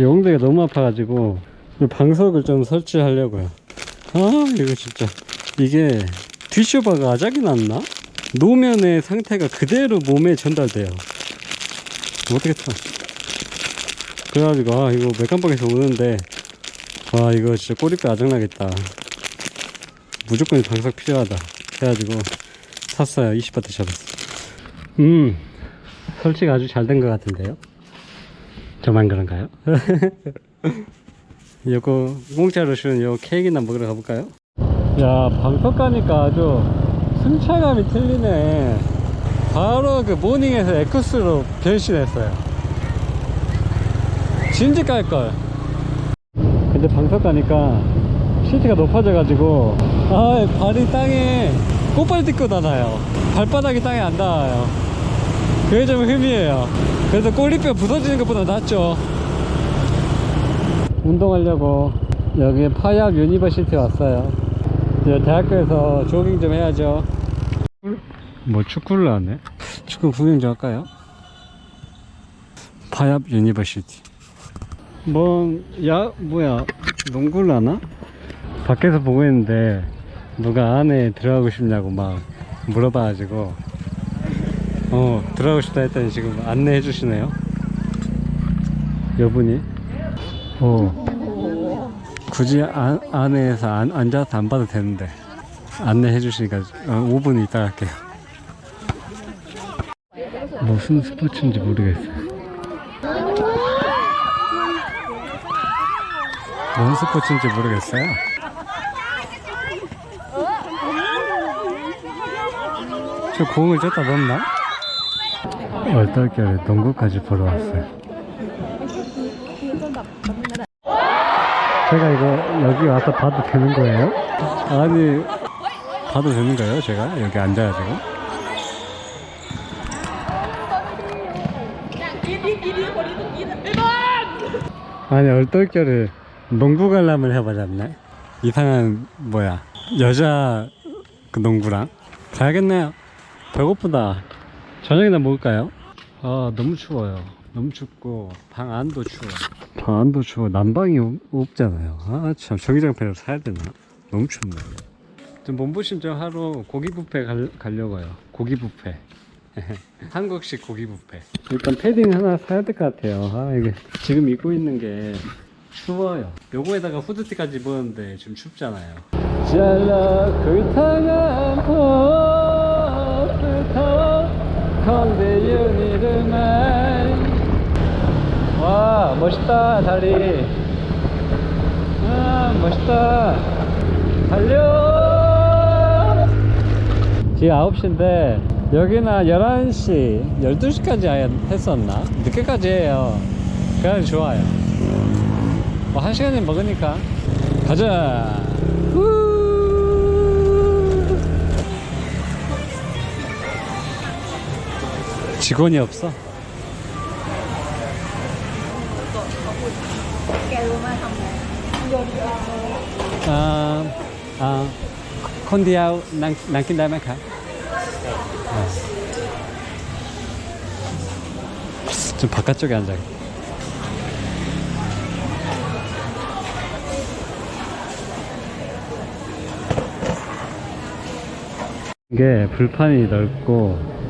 이 엉덩이가 너무 아파가지고 이 방석을 좀 설치하려고요. 아 이거 진짜 이게 뒷쇼바가 아작이 났나? 노면의 상태가 그대로 몸에 전달돼요. 어떻게 타? 그래가지고 아 이거 맥감방에서 오는데 와 이거 진짜 꼬리뼈 아작나겠다. 무조건 방석 필요하다. 해가지고 샀어요. 20바트 잡았어. 음 설치가 아주 잘 된 것 같은데요. 저만 그런가요? 요거 공짜로 주는 요 케이크나 먹으러 가볼까요? 야 방석 가니까 아주 승차감이 틀리네. 바로 그 모닝에서 에쿠스로 변신했어요. 진지 깔걸. 근데 방석 가니까 시트가 높아져 가지고 아 발이 땅에 꽃발 딛고 다녀요. 발바닥이 땅에 안 닿아요. 그게 좀 흠이에요 그래서 꼬리뼈 부서지는 것보다 낫죠. 운동하려고 여기 파약 유니버시티 왔어요. 이제 대학교에서 조깅 좀 해야죠. 뭐 축구를 하네? 축구 구경 좀 할까요? 파약 유니버시티. 뭐야 뭐야? 농구를 하나? 밖에서 보고 있는데 누가 안에 들어가고 싶냐고 막 물어봐가지고 어 들어가고 싶다 했더니 지금 안내해 주시네요. 여분이. 어. 굳이 안, 안에서 안, 앉아서 안 봐도 되는데. 안내해 주시니까 어, 5분 있다 갈게요. 무슨 스포츠인지 모르겠어요. 뭔 스포츠인지 모르겠어요. 저 공을 줬다 넣나? 얼떨결에 농구까지 보러 왔어요. 제가 이거 여기 와서 봐도 되는 거예요? 아니 봐도 되는 거예요 제가? 여기 앉아가지고. 아니 얼떨결에 농구 관람을 해버렸네. 이상한 뭐야. 여자 그 농구랑. 가야겠네요. 배고프다. 저녁이나 먹을까요? 아 너무 추워요. 너무 춥고 방 안도 추워 방 안도 추워. 난방이 없- 없잖아요. 아 참. 전기장판을 사야 되나? 너무 춥네. 좀 몸보신 좀 하러 고기 뷔페 갈, 가려고요. 고기 뷔페. 한국식 고기 뷔페. 일단 패딩 하나 사야 될 것 같아요. 아 이게 지금 입고 있는 게 추워요. 요거에다가 후드티까지 입었는데 지금 춥잖아요. 잘라 포스터 건대윤 이름을 와 멋있다 다리. 아 멋있다. 달려! 지금 9시인데 여기는 11시 12시까지 했었나? 늦게까지 해요. 그래서 좋아요. 뭐한 시간에 먹으니까. 가자! 후. 직원이 없어? 아, 아, 콘디아우 난, 난킨 다음에 가. 아. 좀 바깥쪽에 앉아. 이게 불판이 넓고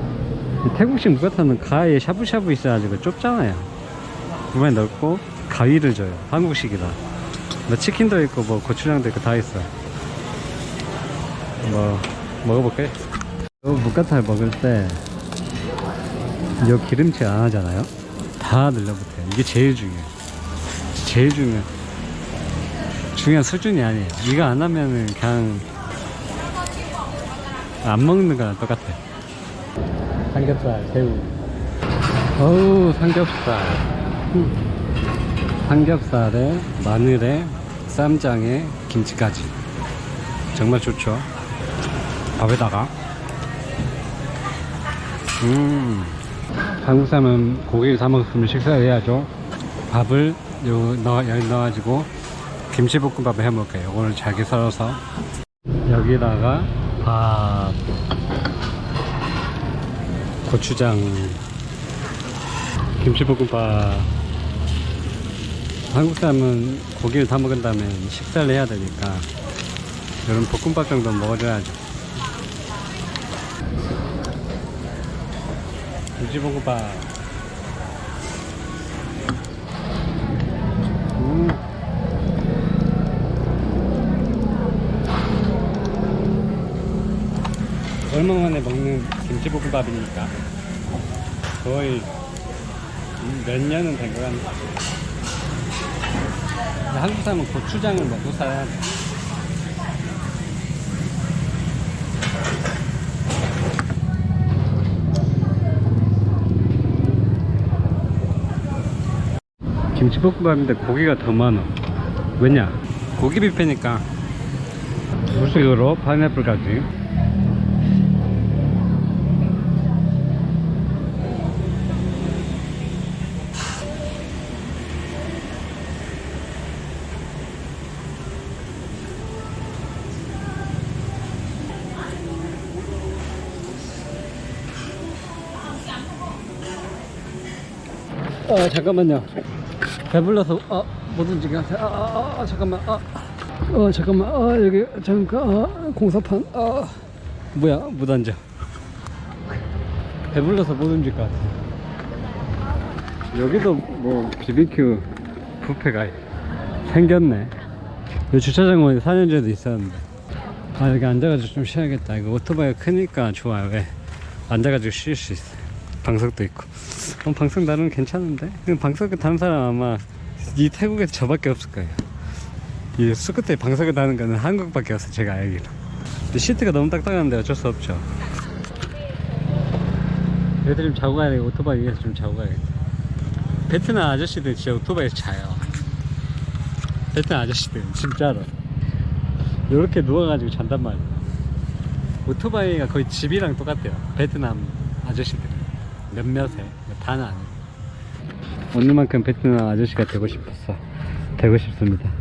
태국식 무가타는 가에 샤브샤브 있어가지고 좁잖아요. 불판이 넓고 가위를 줘요. 한국식이다. 뭐 치킨도 있고 뭐 고추장도 있고 다 있어. 뭐 먹어볼까요? 요 무가타를 먹을 때요 기름칠 안 하잖아요. 다 늘려붙어요. 이게 제일 중요해. 제일 중요해. 중요한 수준이 아니에요. 이거 안 하면은 그냥 안 먹는 거랑 똑같아. 삼겹살, 새우. 어우, 삼겹살. 음. 삼겹살에 마늘에 쌈장에 김치까지. 정말 좋죠? 밥에다가. 음. 한국 사람은 고기를 사 먹으면 식사를 해야죠. 밥을 요 넣어 여기 넣어가지고 김치볶음밥을 해 먹을게요. 이거를 잘게 썰어서. 여기다가 밥 고추장 김치볶음밥 한국 사람은 고기를 다 먹은 다음에 식사를 해야 되니까 이런 볶음밥 정도 먹어줘야죠. 김치볶음밥. 얼마 만에 먹는 김치볶음밥이니까 거의 몇 년은 된 것 같네. 근데 한국 사람은 고추장을 먹고 살아야 돼. 김치볶음밥인데 고기가 더 많아. 왜냐? 고기 뷔페니까 무식으로 파인애플까지. 어 잠깐만요. 배불러서 아, 못 움직여. 아, 아, 아 잠깐만 아, 어 잠깐만 아 여기 잠깐 아, 공사판 아. 뭐야 못 앉아. 배불러서 못 움직일 것 같아. 여기도 뭐 BBQ 뷔페가 생겼네. 이 주차장은 4년 전에도 있었는데. 아 여기 앉아가지고 좀 쉬어야겠다. 이거 오토바이가 크니까 좋아요. 왜 앉아가지고 쉴 수 있어 방석도 있고. 어, 방석 나름 괜찮은데? 방석에 타는 사람 아마 이 태국에서 저밖에 없을 거예요. 이 스쿠터에 방석에 타는 거는 한국밖에 없어 제가 알기로. 시트가 너무 딱딱한데 어쩔 수 없죠. 애들 좀 자고 가야 돼. 오토바이 위에서 좀 자고 가야겠다 베트남 아저씨들 진짜 오토바이에서 자요. 베트남 아저씨들 진짜로. 이렇게 누워가지고 잔단 말이야 오토바이가 거의 집이랑 똑같대요. 베트남 아저씨들 몇몇에 다는 아니고 오늘만큼 베트남 아저씨가 되고 싶었어 되고 싶습니다